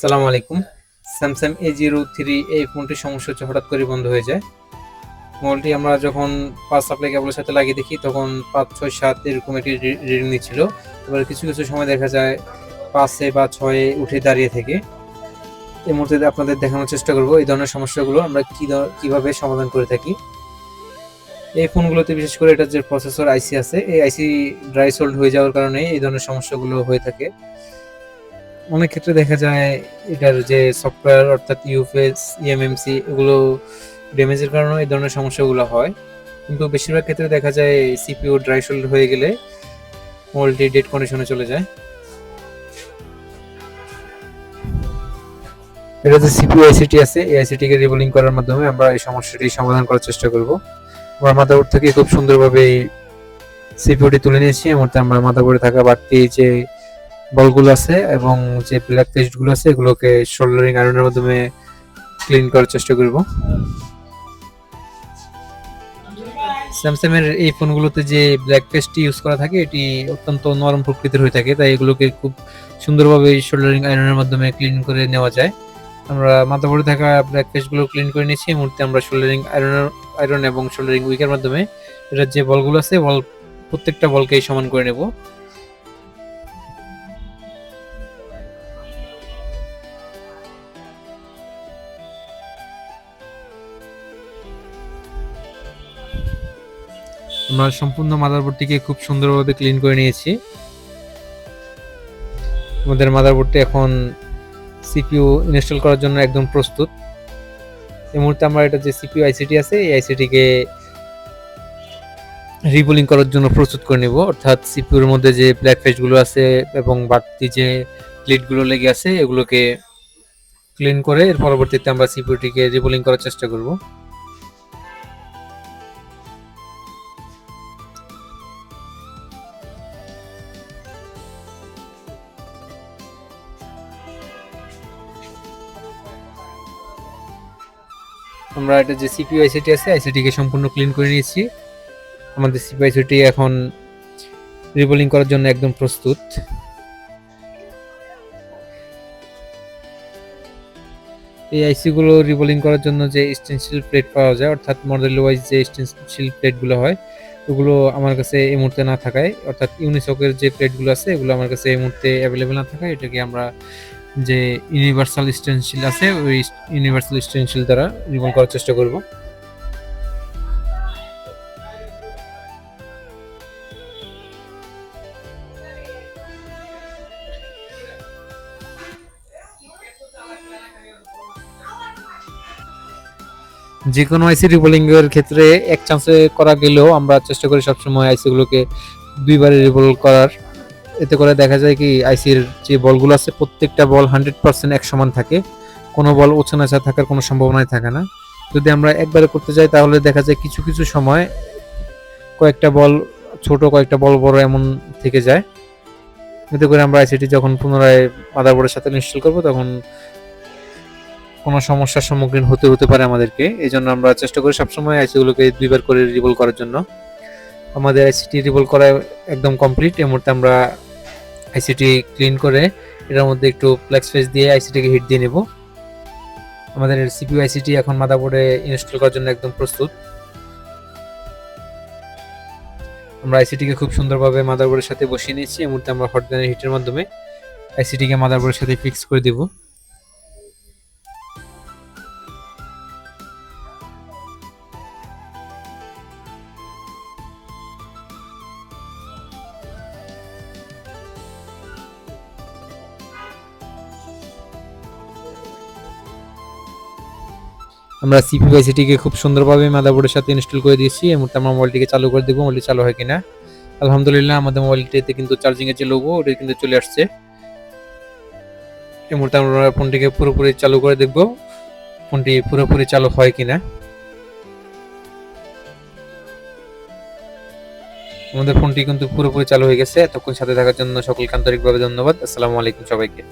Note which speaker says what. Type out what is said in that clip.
Speaker 1: সালাম আলাইকুম। Samsung A zero three এই ফোনটির সমস্যা হচ্ছে, হঠাৎ করে বন্ধ হয়ে যায়। মোবাইলটি আমরা যখন পাঁচ সাপ্লাই কেবলের সাথে লাগিয়ে দেখি, তখন পাঁচ, ছয়, সাত এরকম একটি রিডিং নিচ্ছিল। এবার কিছু কিছু সময় দেখা যায়, পাঁচে বা ছয়ে উঠে দাঁড়িয়ে থেকে। এই মুহূর্তে আপনাদের দেখানোর চেষ্টা করব, এই ধরনের সমস্যাগুলো আমরা কী কীভাবে সমাধান করে থাকি। এই ফোনগুলোতে বিশেষ করে এটা যে প্রসেসর আইসি আছে, এই আইসি ড্রাই সোল্ড হয়ে যাওয়ার কারণে এই ধরনের সমস্যাগুলো হয়ে থাকে। অনেক ক্ষেত্রে দেখা যায় এটার যে সফটওয়্যার অর্থাৎ ইউএফএস ইএমএমসি এগুলো ড্যামেজের কারণে এই ধরনের সমস্যাগুলো হয়। কিন্তু বেশিরভাগ ক্ষেত্রে দেখা যায় সিপিইউ ড্রাই শোল্ড হয়ে গেলে মোবাইলটি ডেড কন্ডিশনে চলে যায়। এটা যে সিপিইউ আইসিটি আছে, এই আইসিটিকে রিবোলিং করার মাধ্যমে আমরা এই সমস্যাটি সমাধান করার চেষ্টা করব। আমরা মাদারবোর্ড থেকে খুব সুন্দরভাবে সিপিইউটি তুলে নিয়েছি মুহূর্তে আমরা মাদারবোর্ডে থাকা বাড়তি যে বলগুলো আছে এবং যে ব্ল্যাক পেস্টগুলো আছে এগুলোকে শোল্ডারিং আয়রনের মাধ্যমে ক্লিন করার চেষ্টা করব। স্যামসাং এর এই ফোনগুলোতে যে ব্ল্যাক পেস্ট ইউজ করা থাকে, এটি অত্যন্ত নরম প্রকৃতির হয়ে থাকে, তাই এগুলোকে খুব সুন্দরভাবে শোল্ডারিং আয়রনের মাধ্যমে ক্লিন করে নেওয়া যায়। আমরা মাথাবোর্ডে থাকা ব্ল্যাক পেস্টগুলো ক্লিন করে নিয়েছি, এই মুহূর্তে আমরা শোল্ডারিং আয়রন আয়রন এবং শোল্ডারিং উইকের মাধ্যমে এটার যে বলগুলো আছে, বল প্রত্যেকটা বলকেই সমান করে নেব। আমরা সম্পূর্ণ মাদারবোর্ডটিকে খুব সুন্দরভাবে ক্লিন করে নিয়েছি। আমাদের মাদারবোর্ডটি এখন সিপিইউ ইনস্টল করার জন্য একদম প্রস্তুত। এই মুহূর্তে আমরা এটা যে সিপিইউ আইসিটি আছে, এই আইসিটিকে রিবুলিং করার জন্য প্রস্তুত করে নিব। অর্থাৎ সিপিইউর মধ্যে যে ব্ল্যাক ফেসগুলো আছে এবং বাড়তি যে প্লেটগুলো লেগে আছে, এগুলোকে ক্লিন করে এর পরবর্তীতে আমরা সিপিউটিকে রিবুলিং করার চেষ্টা করব। আমরা এটা যে সিপিইউ আইসিটি আছে আইসিটিকে সম্পূর্ণ ক্লিন করে নিয়েছি। আমাদের সিপিইউ আইসিটি এখন রিবোলিং করার জন্য একদম প্রস্তুত। এই আইসি গুলো রিবোলিং করার জন্য যে স্টেনসিল প্লেট পাওয়া যায়, অর্থাৎ মডেল ওয়াইজ যে স্টেনসিল প্লেটগুলো হয়, ওগুলো আমার কাছে এই মুহূর্তে না থাকায়, অর্থাৎ ইউনিসকের যে প্লেটগুলো আছে, এগুলো আমার কাছে এই মুহূর্তে অ্যাভেলেবেল না থাকায়, এটাকে আমরা যে ইউনিভার্সাল স্টেনসিল আছে, ওই ইউনিভার্সাল স্টেনসিল দ্বারা রিমুভ করার চেষ্টা করব। যে কোনো আইসি রিবোলিং এর ক্ষেত্রে এক চান্সে করা গেলেও আমরা চেষ্টা করি সবসময় আইসি গুলোকে দুইবারে রিভল করার। এতে করে দেখা যায় কি আইসির যে বলগুলো আছে, প্রত্যেকটা বল হান্ড্রেড পার্সেন্ট এক সমান থাকে। কোনো বল ওছানাচা থাকার কোনো সম্ভাবনাই থাকে না। যদি আমরা একবারে করতে যাই, তাহলে দেখা যায় কিছু কিছু সময় কয়েকটা বল ছোট, কয়েকটা বল বড় এমন থেকে যায়। এতে করে আমরা আইসিটি যখন পুনরায় মাদারবোর্ডের সাথে ইনস্টল করব, তখন কোনো সমস্যার সম্মুখীন হতে হতে পারে আমাদেরকে। এই জন্য আমরা চেষ্টা করি সবসময় আইসিগুলোকে দুইবার করে রিভল করার জন্য। আমাদের আইসিটি রিভল করা একদম কমপ্লিট এই মুহূর্তে আমরা আইসিটি ক্লিন করে এটার মধ্যে একটু ফ্লেক্স ফেস দিয়ে আইসিটিকে হিট দিয়ে নেব। আমাদের সিপিউ আইসিটি এখন মাদারবোর্ডে ইনস্টল করার জন্য একদম প্রস্তুত। আমরা আইসিটিকে খুব সুন্দরভাবে মাদারবোর্ডের সাথে বসিয়ে নিয়েছি। এই মুহূর্তে আমরা হটগানের হিটের মাধ্যমে আইসিটিকে মাদারবোর্ডের সাথে ফিক্স করে দিব। আমরা সিপি আইসিটিকে খুব সুন্দরভাবে মাদারবোর্ডের সাথে ইনস্টল করে দিয়েছি। এই মুহূর্তে আমরা মোবাইলটিকে চালু করে দেবো। মোবাইলটি চালু হয় কিনা? আলহামদুলিল্লাহ, আমাদের মোবাইলটিতে কিন্তু চার্জিং এর যে লোগো ওটা কিন্তু চলে আসছে। এই মুহূর্তে আমরা ফোনটিকে পুরোপুরি চালু করে দেখব ফোনটি পুরোপুরি চালু হয় কিনা। আমাদের ফোনটি কিন্তু পুরোপুরি চালু হয়ে গেছে। এতক্ষণ সাথে থাকার জন্য সকলকে আন্তরিকভাবে ধন্যবাদ। আসসালামু আলাইকুম সবাইকে।